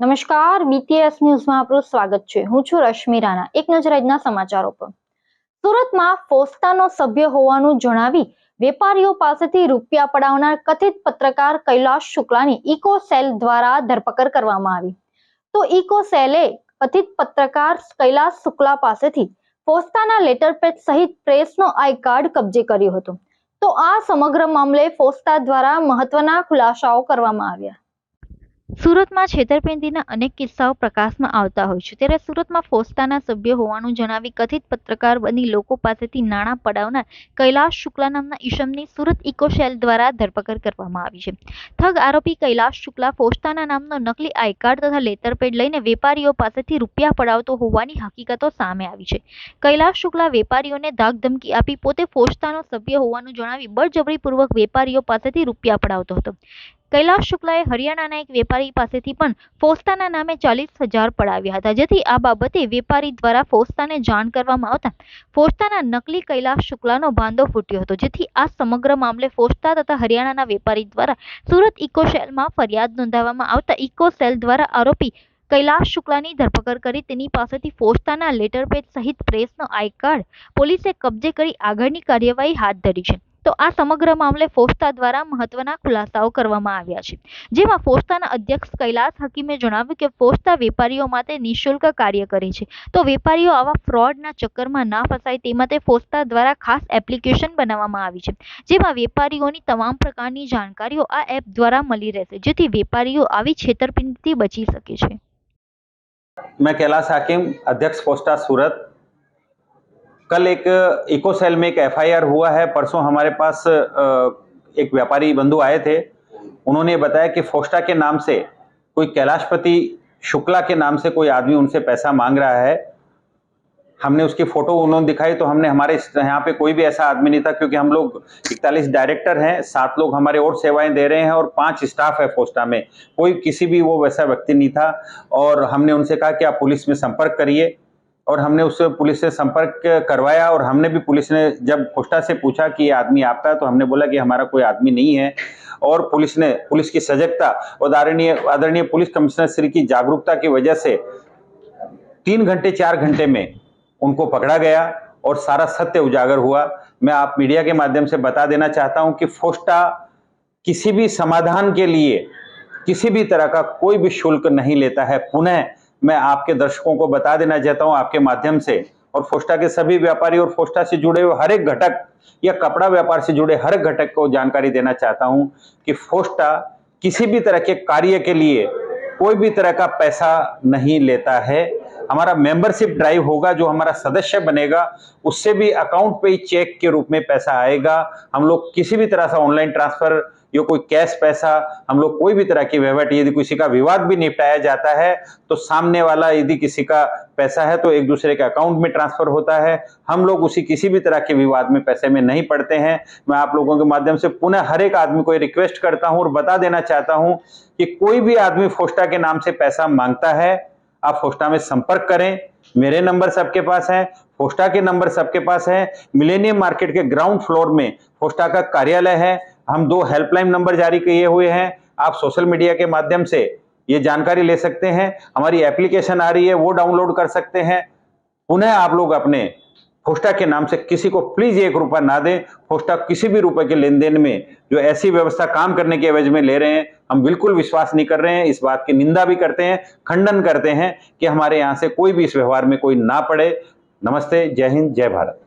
નમસ્કાર બીટીએસ ન્યૂઝમાં આપનું સ્વાગત છે. હું છું રશ્મિ રાણા. એક નજર આજના સમાચારો પર. સુરતમાં ફોસ્ટાનો સભ્ય હોવાનું જણાવી વેપારીઓ પાસેથી રૂપિયા પડાવનાર કથિત પત્રકાર કૈલાશ શુક્લાની ઇકો સેલ દ્વારા ધરપકડ કરવામાં આવી. તો ઇકો સેલે કથિત પત્રકાર કૈલાશ શુક્લા પાસેથી ફોસ્ટાના લેટર પેડ સહિત પ્રેસનો આઈ કાર્ડ કબજે કર્યો હતો. તો આ સમગ્ર મામલે ફોસ્ટા દ્વારા મહત્વના ખુલાસાઓ કરવામાં આવ્યા. સુરતમાં છેતરપિંડીના અનેક કિસ્સાઓ પ્રકાશમાં આવતા હોય છે. ત્યારે સુરતમાં ફોસ્ટાના સભ્ય હોવાનું જણાવી કથિત પત્રકાર બની લોકો પાસેથી નાણાં પડાવનાર કૈલાશ શુક્લા નામના ઈશમની સુરત ઇકોશેલ દ્વારા ધરપકડ કરવામાં આવી છે. થગ આરોપી કૈલાશ શુક્લા ફોસ્ટાના નામનો નકલી આઈ તથા લેતરપેડ લઈને વેપારીઓ પાસેથી રૂપિયા પડાવતો હોવાની હકીકતો સામે આવી છે. કૈલાશ શુક્લા વેપારીઓને ધાકધમકી આપી પોતે ફોસ્ટાનો સભ્ય હોવાનું જણાવી બળજબરીપૂર્વક વેપારીઓ પાસેથી રૂપિયા પડાવતો હતો. કૈલાશ શુક્લાએ હરિયાણાના એક વેપારી પાસેથી પણ ફોસ્તાના નામે ચાલીસ હજાર પડાવ્યા હતા. જેથી આ બાબતે વેપારી દ્વારા ફોસ્તાને જાણ કરવામાં આવતા ફોસ્તાના નકલી કૈલાશ શુક્લાનો ભાંડો ફૂટ્યો હતો. જેથી આ સમગ્ર મામલે ફોસ્તા તથા હરિયાણાના વેપારી દ્વારા સુરત ઇકો સેલમાં ફરિયાદ નોંધાવવામાં આવતા ઇકો સેલ દ્વારા આરોપી કૈલાશ શુક્લાની ધરપકડ કરી તેની પાસેથી ફોસ્તાના લેટરપેજ સહિત પ્રેસનો આઈ કાર્ડ પોલીસે કબજે કરી આગળની કાર્યવાહી હાથ ધરી છે. તો આ સમગ્ર મામલે ફોસ્તા દ્વારા મહત્વના ખુલાસાઓ કરવામાં આવ્યા છે. જેમાં ફોસ્તાના અધ્યક્ષ કૈલાસ હકીમે જણાવ્યું કે ફોસ્તા વેપારીઓ માટે નિઃશુલ્ક કાર્ય કરે છે. તો વેપારીઓ આવા ફ્રોડના ચક્કરમાં ના ફસાય તે માટે ફોસ્તા દ્વારા ખાસ એપ્લિકેશન બનાવવામાં આવી છે. જેમાં વેપારીઓની તમામ પ્રકારની જાણકારીઓ આ એપ દ્વારા મળી રહેશે, જેથી વેપારીઓ આવી છેતરપિંડીથી બચી શકે છે. મેં કૈલાસ હાકીમ, અધ્યક્ષ પોસ્ટા સુરત कल एक इको सेल में एक एफआईआर हुआ है, परसों हमारे पास एक व्यापारी बंधु आए थे। उन्होंने बताया कि फोस्टा के नाम से, कोई कैलाशपति शुक्ला के नाम से कोई आदमी उनसे पैसा मांग रहा है। हमने उसकी फ़ोटो उन्होंने दिखाई तो हमने हमारे यहाँ पे कोई भी ऐसा आदमी नहीं था, क्योंकि हम लोग इकतालीस डायरेक्टर हैं, सात लोग हमारे और सेवाएँ दे रहे हैं और पाँच स्टाफ है फोस्टा में। कोई किसी भी वो वैसा व्यक्ति नहीं था और हमने उनसे कहा कि आप पुलिस में संपर्क करिए। और हमने उससे पुलिस से संपर्क करवाया और हमने भी पुलिस ने जब पोस्टा से पूछा कि ये आदमी आपका है तो हमने बोला कि हमारा कोई आदमी नहीं है। और पुलिस ने, पुलिस की सजगता और आदरणीय आदरणीय पुलिस कमिश्नर श्री की जागरूकता की वजह से तीन घंटे, चार घंटे में उनको पकड़ा गया और सारा सत्य उजागर हुआ। मैं आप मीडिया के माध्यम से बता देना चाहता हूँ कि फोस्टा किसी भी समाधान के लिए किसी भी तरह का कोई भी शुल्क नहीं लेता है। पुनः मैं आपके दर्शकों को बता देना चाहता हूँ आपके माध्यम से, और फोस्टा के सभी व्यापारी और फोस्टा से जुड़े हुए हर एक घटक या कपड़ा व्यापार से जुड़े हर घटक को जानकारी देना चाहता हूँ कि फोस्टा किसी भी तरह के कार्य के लिए कोई भी तरह का पैसा नहीं लेता है। हमारा मेंबरशिप ड्राइव होगा, जो हमारा सदस्य बनेगा, उससे भी अकाउंट पे चेक के रूप में पैसा आएगा। हम लोग किसी भी तरह से ऑनलाइन ट्रांसफ़र या कोई कैश पैसा हम लोग कोई भी तरह की वहीवट, यदि किसी का विवाद भी निपटाया जाता है तो सामने वाला यदि किसी का पैसा है तो एक दूसरे के अकाउंट में ट्रांसफ़र होता है। हम लोग उसी किसी भी तरह के विवाद में पैसे में नहीं पड़ते हैं। मैं आप लोगों के माध्यम से पुनः हर एक आदमी को रिक्वेस्ट करता हूँ और बता देना चाहता हूँ कि कोई भी आदमी फोस्टा के नाम से पैसा माँगता है, आप फोस्टा में संपर्क करें। मेरे नंबर सबके पास हैं, फोस्टा के नंबर सबके पास है। मिलेनियम मार्केट के ग्राउंड फ्लोर में फोस्टा का कार्यालय है। हम दो हेल्पलाइन नंबर जारी किए हुए हैं। आप सोशल मीडिया के माध्यम से ये जानकारी ले सकते हैं। हमारी एप्लीकेशन आ रही है, वो डाउनलोड कर सकते हैं। पुनः आप लोग अपने फोस्टा के नाम से किसी को प्लीज़ एक रुपया ना दें। फोस्टा किसी भी रुपए के लेन देन में जो ऐसी व्यवस्था काम करने के एवज में ले रहे हैं, हम बिल्कुल विश्वास नहीं कर रहे हैं। इस बात की निंदा भी करते हैं, खंडन करते हैं कि हमारे यहाँ से कोई भी इस व्यवहार में कोई ना पड़े। नमस्ते, जय हिंद, जय भारत।